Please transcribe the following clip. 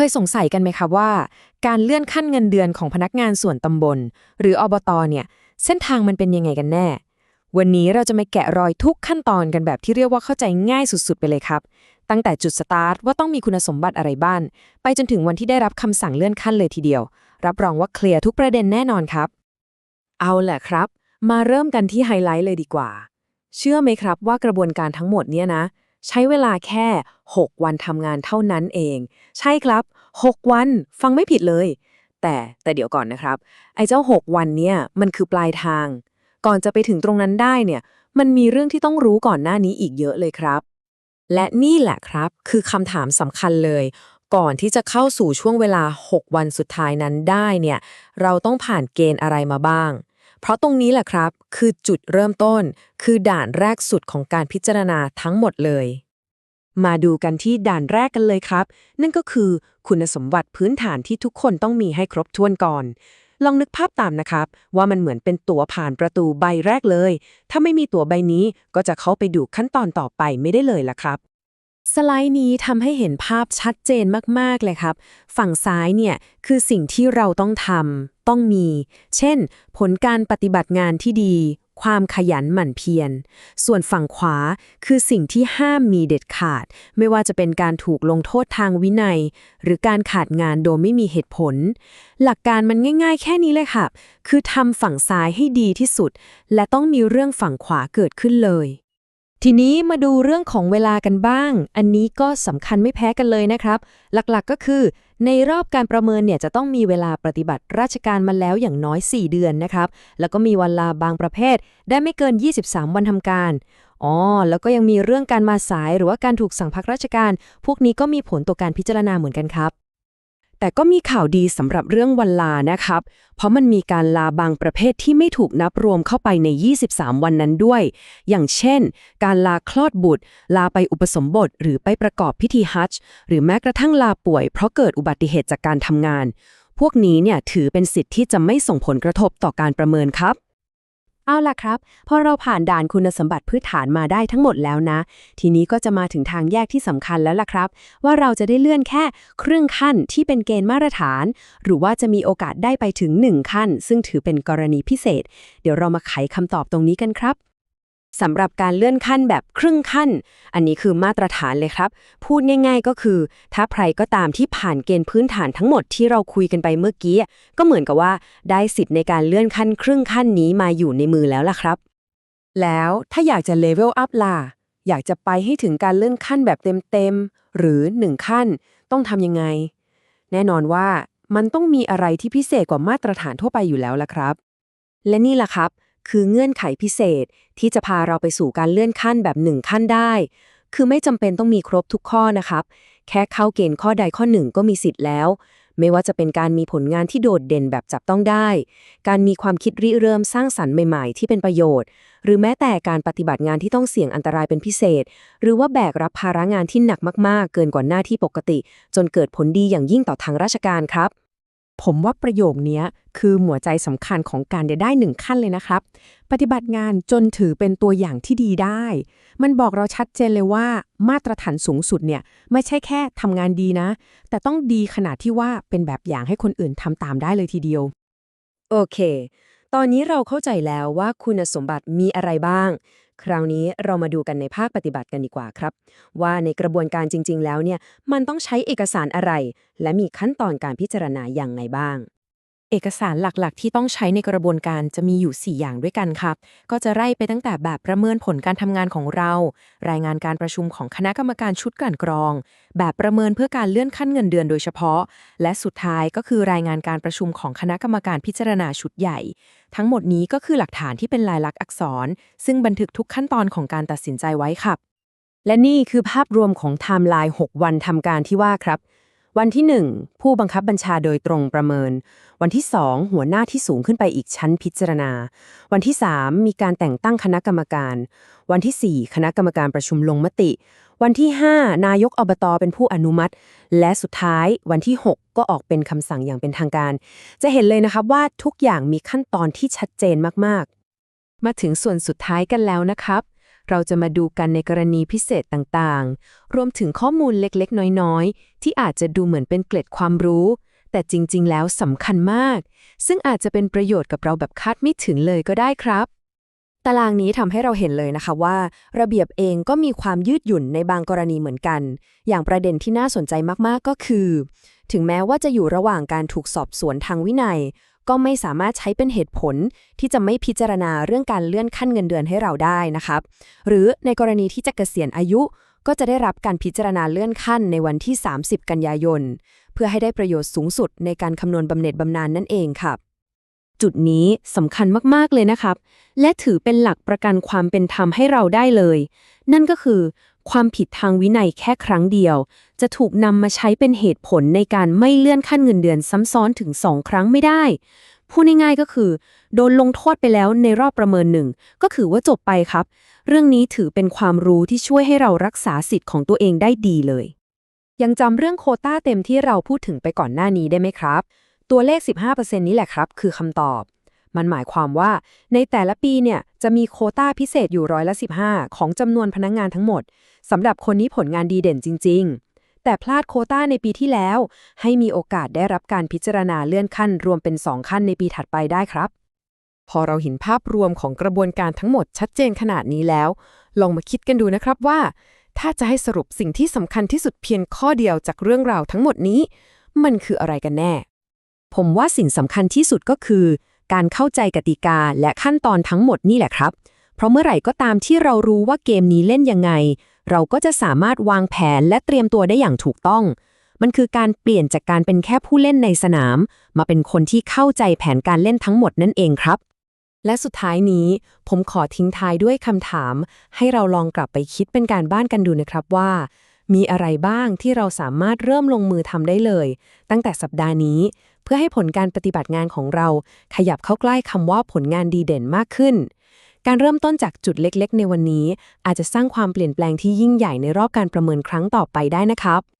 เคยสงสัยกันไหมครับว่า การเลื่อนขั้นเงินเดือนของพนักงานส่วนตำบล หรืออบตเนี่ย เส้นทางมันเป็นยังไงกันแน่ วันนี้เราจะมาแกะรอยทุกขั้นตอนกันแบบที่เรียกว่าเข้าใจง่ายสุดๆ ไปเลยครับ ตั้งแต่จุดสตาร์ทว่าต้องมีคุณสมบัติอะไรบ้างไปจนถึงวันที่ได้รับคำสั่งเลื่อนขั้นเลยทีเดียว รับรองว่าเคลียร์ทุกประเด็นแน่นอนครับ เอาแหละครับ มาเริ่มกันที่ไฮไลท์เลยดีกว่า เชื่อไหมครับว่ากระบวนการทั้งหมดเนี่ยนะ ใช้เวลาแค่ 6 วันทำงานเท่านั้นเอง ใช่ครับ 6 วันฟังไม่ผิดเลย แต่แต่เดี๋ยวก่อนนะครับ ไอ้เจ้า 6 วันเนี่ยมันคือปลายทาง ก่อนจะไปถึงตรงนั้นได้เนี่ย มันมีเรื่องที่ต้องรู้ก่อนหน้านี้อีกเยอะเลยครับ และนี่แหละครับ คือคำถามสำคัญเลย ก่อนที่จะเข้าสู่ช่วงเวลา 6 วันสุดท้ายนั้นได้เนี่ย เราต้องผ่านเกณฑ์อะไรมาบ้างเพราะตรงนี้แหละครับ คือจุดเริ่มต้น คือด่านแรกสุดของการพิจารณาทั้งหมดเลย มาดูกันที่ด่านแรกกันเลยครับ นั่นก็คือคุณสมบัติพื้นฐานที่ทุกคนต้องมีให้ครบถ้วนก่อน ลองนึกภาพตามนะครับ ว่ามันเหมือนเป็นตั๋วผ่านประตูใบแรกเลย ถ้าไม่มีตั๋วใบนี้ก็จะเข้าไปดูขั้นตอนต่อไปไม่ได้เลยล่ะครับสไลด์นี้ทำให้เห็นภาพชัดเจนมาก ๆ เลยครับ ฝั่งซ้ายเนี่ยคือสิ่งที่เราต้องทำต้องมี เช่น ผลการปฏิบัติงานที่ดี ความขยันหมั่นเพียร ส่วนฝั่งขวาคือสิ่งที่ห้ามมีเด็ดขาด ไม่ว่าจะเป็นการถูกลงโทษทางวินัย หรือการขาดงานโดยไม่มีเหตุผล หลักการมันง่าย ๆ แค่นี้เลยค่ะ คือทำฝั่งซ้ายให้ดีที่สุด และต้องมีเรื่องฝั่งขวาเกิดขึ้นเลย ทีนี้มาดูเรื่องของเวลากันบ้าง อันนี้ก็สำคัญไม่แพ้กันเลยนะครับ หลักๆก็คือ ในรอบการประเมินเนี่ยจะต้องมีเวลาปฏิบัติราชการมาแล้วอย่างน้อย 4 เดือนนะครับ แล้วก็มีวันลาบางประเภท ได้ไม่เกิน 23 วันทำการ อ๋อ แล้วก็ยังมีเรื่องการมาสายหรือว่าการถูกสั่งพักราชการ พวกนี้ก็มีผลต่อการพิจารณาเหมือนกันครับ แต่ก็มีข่าวดีสำหรับเรื่องวันลานะครับ เพราะมันมีการลาบางประเภทที่ไม่ถูกนับรวมเข้าไปใน 23 วันนั้นด้วย อย่างเช่น การลาคลอดบุตร ลาไปอุปสมบท หรือไปประกอบพิธีฮัจจ์หรือแม้กระทั่งลาป่วย เพราะเกิดอุบัติเหตุจากการทำงาน พวกนี้เนี่ยถือเป็นสิทธิ์ที่จะไม่ส่งผลกระทบต่อการประเมินครับ เอาล่ะครับพอเราผ่านด่านคุณสมบัติพื้นฐานมาได้ทั้งหมดแล้วนะ ทีนี้ก็จะมาถึงทางแยกที่สำคัญแล้วล่ะครับ ว่าเราจะได้เลื่อนแค่ครึ่งขั้นที่เป็นเกณฑ์มาตรฐาน หรือว่าจะมีโอกาสได้ไปถึง 1 ขั้น ซึ่งถือเป็นกรณีพิเศษ เดี๋ยวเรามาไขคำตอบตรงนี้กันครับ สำหรับการเลื่อนขั้นแบบครึ่งขั้น อันนี้คือมาตรฐานเลยครับ พูดง่ายๆก็คือ ถ้าใครก็ตามที่ผ่านเกณฑ์พื้นฐานทั้งหมดที่เราคุยกันไปเมื่อกี้ ก็เหมือนกับว่าได้สิทธิ์ในการเลื่อนขั้นครึ่งขั้นนี้มาอยู่ในมือแล้วล่ะครับ แล้วถ้าอยากจะเลเวลอัพล่ะ อยากจะไปให้ถึงการเลื่อนขั้นแบบเต็มๆ หรือ 1 ขั้น ต้องทำยังไง แน่นอนว่ามันต้องมีอะไรที่พิเศษกว่ามาตรฐานทั่วไปอยู่แล้วล่ะครับ และนี่ล่ะครับ คือเงื่อนไขพิเศษที่จะพาเราไปสู่การเลื่อนขั้นแบบหนึ่งขั้นได้ คือไม่จำเป็นต้องมีครบทุกข้อนะครับ แค่เข้าเกณฑ์ข้อใดข้อหนึ่งก็มีสิทธิ์แล้ว ไม่ว่าจะเป็นการมีผลงานที่โดดเด่นแบบจับต้องได้ การมีความคิดริเริ่มสร้างสรรค์ใหม่ๆ ที่เป็นประโยชน์ หรือแม้แต่การปฏิบัติงานที่ต้องเสี่ยงอันตรายเป็นพิเศษ หรือว่าแบกรับภาระงานที่หนักมากๆ เกินกว่าหน้าที่ปกติ จนเกิดผลดีอย่างยิ่งต่อทางราชการครับ ผมว่าประโยคนี้คือหัวใจสำคัญของการได้หนึ่งขั้นเลยนะครับ ปฏิบัติงานจนถือเป็นตัวอย่างที่ดีได้ มันบอกเราชัดเจนเลยว่า มาตรฐานสูงสุดเนี่ย ไม่ใช่แค่ทำงานดีนะ แต่ต้องดีขนาดที่ว่าเป็นแบบอย่างให้คนอื่นทำตามได้เลยทีเดียว โอเค ตอนนี้เราเข้าใจแล้วว่าคุณสมบัติมีอะไรบ้าง คราวนี้เรามาดูกันในภาคปฏิบัติกันดีกว่าครับ ว่าในกระบวนการจริง ๆ แล้วเนี่ยมันต้องใช้เอกสารอะไร และมีขั้นตอนการพิจารณาอย่างไงบ้าง เอกสารหลักๆ ที่ต้องใช้ในกระบวนการจะมีอยู่ 4 อย่างด้วยกันครับ ก็จะไล่ไปตั้งแต่แบบประเมินผลการทำงานของเรา รายงานการประชุมของคณะกรรมการชุดกลั่นกรอง แบบประเมินเพื่อการเลื่อนขั้นเงินเดือนโดยเฉพาะ และสุดท้ายก็คือรายงานการประชุมของคณะกรรมการพิจารณาชุดใหญ่ ทั้งหมดนี้ก็คือหลักฐานที่เป็นลายลักษณ์อักษร ซึ่งบันทึกทุกขั้นตอนของการตัดสินใจไว้ครับ และนี่คือภาพรวมของไทม์ไลน์6วันทำการที่ว่าครับ วันที่ 1 ผู้บังคับบัญชาโดยตรงประเมิน วันที่ 2 หัวหน้าที่สูงขึ้นไปอีกชั้นพิจารณา วันที่ 3 มีการแต่งตั้งคณะกรรมการ วันที่ 4 คณะกรรมการประชุมลงมติ วันที่ 5 นายกอบตเป็นผู้อนุมัติ และสุดท้ายวันที่ 6 ก็ออกเป็นคำสั่งอย่างเป็นทางการ จะเห็นเลยนะครับว่าทุกอย่างมีขั้นตอนที่ชัดเจนมากๆ มาถึงส่วนสุดท้ายกันแล้วนะครับ เราจะมาดูกันในกรณีพิเศษต่างๆ รวมถึงข้อมูลเล็กๆ น้อยๆ ที่อาจจะดูเหมือนเป็นเกล็ดความรู้ แต่จริงๆ แล้วสำคัญมาก ซึ่งอาจจะเป็นประโยชน์กับเราแบบคาดไม่ถึงเลยก็ได้ครับตารางนี้ทำให้เราเห็นเลยนะคะว่า ระเบียบเองก็มีความยืดหยุ่นในบางกรณีเหมือนกัน อย่างประเด็นที่น่าสนใจมากๆก็คือ ถึงแม้ว่าจะอยู่ระหว่างการถูกสอบสวนทางวินัย ก็ไม่สามารถใช้เป็นเหตุผลที่จะไม่พิจารณาเรื่องการเลื่อนขั้นเงินเดือนให้เราได้นะครับ หรือในกรณีที่จะเกษียณอายุก็จะได้รับการพิจารณาเลื่อนขั้นในวันที่ 30 กันยายน เพื่อให้ได้ประโยชน์สูงสุดในการคำนวณบำเหน็จบำนาญนั่นเองครับ จุดนี้สำคัญมาก ๆ เลยนะครับ และถือเป็นหลักประกันความเป็นธรรมให้เราได้เลย นั่นก็คือ ความผิดทางวินัยแค่ครั้งเดียว จะถูกนำมาใช้เป็นเหตุผลในการไม่เลื่อนขั้นเงินเดือนซ้ำซ้อนถึง2ครั้งไม่ได้ พูดง่ายๆก็คือ โดนลงโทษไปแล้วในรอบประเมินหนึ่ง ก็ถือว่าจบไปครับ เรื่องนี้ถือเป็นความรู้ที่ช่วยให้เรารักษาสิทธิ์ของตัวเองได้ดีเลย ยังจำเรื่องโคต้าเต็มที่เราพูดถึงไปก่อนหน้านี้ได้ไหมครับ ตัวเลข 15%นี้แหละครับ คือคำตอบ มันหมายความว่าในแต่ละปีเนี่ยจะมีโคต้าพิเศษอยู่ร้อยละ 15 ของจำนวนพนักงงานทั้งหมดสำหรับคนนี้ผลงานดีเด่นจริง ๆ แต่พลาดโคต้าในปีที่แล้ว ให้มีโอกาสได้รับการพิจารณาเลื่อนขั้น รวมเป็น 2 ขั้นในปีถัดไปได้ครับ พอเราเห็นภาพรวมของกระบวนการทั้งหมดชัดเจนขนาดนี้แล้ว ลองมาคิดกันดูนะครับว่า ถ้าจะให้สรุปสิ่งที่สำคัญที่สุดเพียงข้อเดียวจากเรื่องราวทั้งหมดนี้ มันคืออะไรกันแน่ผมว่าสิ่งสำคัญที่สุดก็คือ การเข้าใจกติกาและขั้นตอนทั้งหมดนี่แหละครับ เพราะเมื่อไหร่ก็ตามที่เรารู้ว่าเกมนี้เล่นยังไง เราก็จะสามารถวางแผนและเตรียมตัวได้อย่างถูกต้อง มันคือการเปลี่ยนจากการเป็นแค่ผู้เล่นในสนาม มาเป็นคนที่เข้าใจแผนการเล่นทั้งหมดนั่นเองครับ และสุดท้ายนี้ ผมขอทิ้งท้ายด้วยคำถาม ให้เราลองกลับไปคิดเป็นการบ้านกันดูนะครับว่า มีอะไรบ้างที่เราสามารถเริ่มลงมือทำได้เลย ตั้งแต่สัปดาห์นี้ เพื่อให้ผลการปฏิบัติงานของเรา ขยับเข้าใกล้คำว่าผลงานดีเด่นมากขึ้น การเริ่มต้นจากจุดเล็กๆ ในวันนี้ อาจจะสร้างความเปลี่ยนแปลงที่ยิ่งใหญ่ในรอบการประเมินครั้งต่อไปได้นะครับ